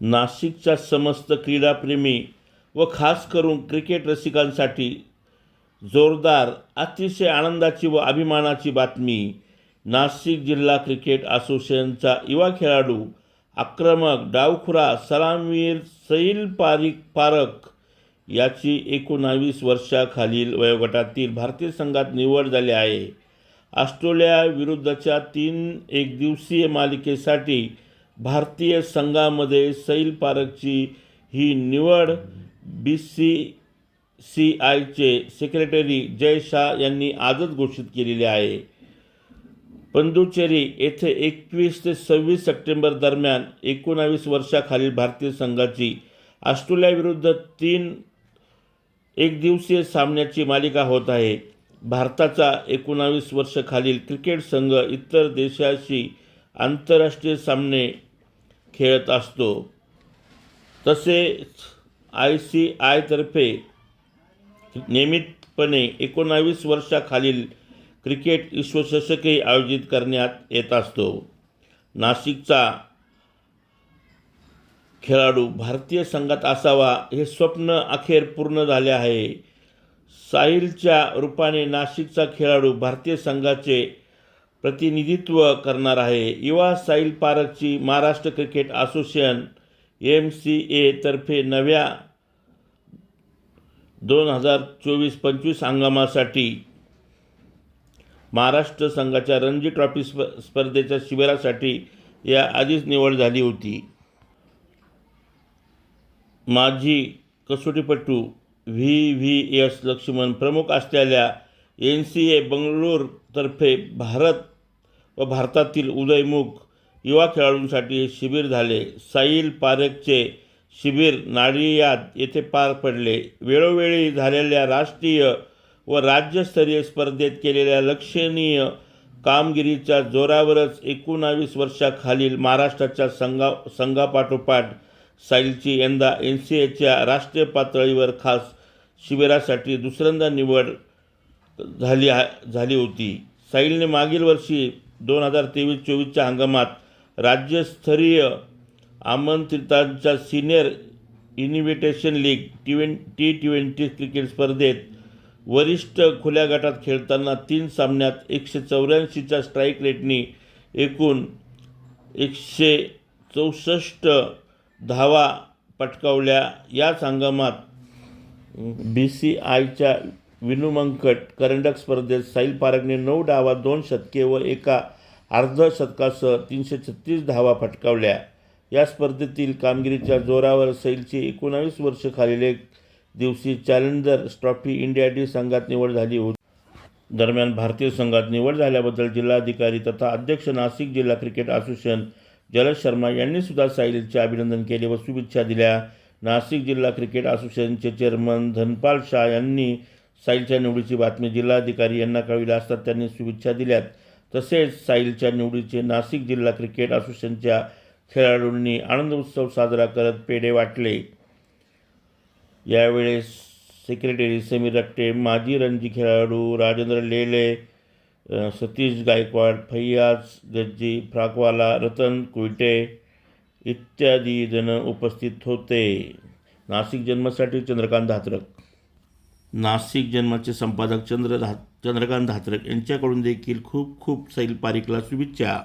नाशिकच्या समस्त क्रीडाप्रेमी व खास करून क्रिकेट रसिकांसाठी जोरदार अतिशय आनंदाची व अभिमानाची बातमी नाशिक जिल्हा क्रिकेट असोसिएशनचा युवा खेळाडू आक्रमक डावखुरा सलामवीर सैल पारिक पारक याची एकोणावीस वर्षाखालील वयोगटातील भारतीय संघात निवड झाली आहे. ऑस्ट्रेलियाविरुद्धच्या तीन एकदिवसीय मालिकेसाठी भारतीय संघामध्ये सैल पारखची ही निवड बी सी सी आयचे सेक्रेटरी जय शाह यांनी आजच घोषित केलेली आहे. पंदुचेरी येथे एकवीस ते सव्वीस सप्टेंबर दरम्यान एकोणावीस वर्षाखालील भारतीय संघाची ऑस्ट्रेलियाविरुद्ध तीन एकदिवसीय सामन्याची मालिका होत आहे. भारताचा एकोणावीस वर्षाखालील क्रिकेट संघ इतर देशाशी आंतरराष्ट्रीय सामने खेळत असतो. तसेच आय सी आयतर्फे नियमितपणे एकोणावीस वर्षाखालील क्रिकेट विश्वचषकही आयोजित करण्यात येत असतो. नाशिकचा खेळाडू भारतीय संघात असावा हे स्वप्न अखेर पूर्ण झाले आहे. साहिलच्या रूपाने नाशिकचा खेळाडू भारतीय संघाचे प्रतिनिधित्व करणार आहे. युवा Sail पारकची Maharashtra cricket association M C एतर्फे नव्या दोन हजार चोवीस पंचवीस हंगामासाठी महाराष्ट्र संघाच्या रणजी ट्रॉफी स्प स्पर्धेच्या शिबिरासाठी या आधीच निवड झाली होती. माजी कसोटीपटू व्ही व्ही एस लक्ष्मण प्रमुख असलेल्या एन सी ए बंगळूरतर्फे भारत व भारतातील उदयमुख युवा खेळाडूंसाठी हे शिबिर झाले. साईल पारेखचे शिबिर नाडियाद येथे पार पडले. वेळोवेळी झालेल्या राष्ट्रीय व राज्यस्तरीय स्पर्धेत केलेल्या लक्षणीय कामगिरीच्या जोरावरच एकोणावीस वर्षाखालील महाराष्ट्राच्या संघा संघापाठोपाठ साईलची यंदा एन सी एच्या राष्ट्रीय पातळीवर खास शिबिरासाठी दुसऱ्यांदा निवड झाली झाली होती. साईलने मागील वर्षी दोन हजार तेवीस चोवीसच्या हंगामात राज्यस्तरीय आमंत्रितांच्या सिनियर इन्व्हिटेशन लीग टिवें टी ट्वेंटी क्रिकेट स्पर्धेत वरिष्ठ खुल्या गटात खेळताना तीन सामन्यात एकशे चौऱ्याऐंशीच्या स्ट्राईक रेटनी एकूण एकशे चौसष्ट धावा पटकावल्या. याच हंगामात बी सी आयच्या विनुमंकट करंडक स्पर्धेत साईल पारगने नऊ डावा दोन शतके व एका अर्धशतकासह तीनशे छत्तीस धावा फटकावल्या. या स्पर्धेतील कामगिरीच्या जोरावर सैलची एकोणावीस वर्ष खालील एक दिवशी चॅलेंजर ट्रॉफी इंडिया डी संघात निवड झाली होती. दरम्यान भारतीय संघात निवड झाल्याबद्दल जिल्हाधिकारी तथा अध्यक्ष नाशिक जिल्हा क्रिकेट असोसिएशन जलद शर्मा यांनी सुद्धा साहिलचे अभिनंदन केले व शुभेच्छा दिल्या. नाशिक जिल्हा क्रिकेट असोसिएशनचे चेअरमन धनपाल शाह यांनी साईलच्या निवडीची बातमी जिल्हाधिकारी यांना कळविली असतात त्यांनी शुभेच्छा दिल्यात. तसेच साहिलच्या निवडीचे नाशिक जिल्हा क्रिकेट असोसिएशनच्या खेळाडूंनी आनंद उत्सव साजरा करत पेढे वाटले. यावेळेस सेक्रेटरी समीर रक्टे माजी रणजी खेळाडू राजेंद्र लेले सतीश गायकवाड फैयाज गज्जी फ्राकवाला रतन कुईटे इत्यादी जण उपस्थित होते. नाशिक जन्मासाठी चंद्रकांत धात्रक नाशिक जन्माचे संपादक चंद्र धा चंद्रकांत धात्रक यांच्याकडून देखील खूप खूप सैल पारिकला शुभेच्छा.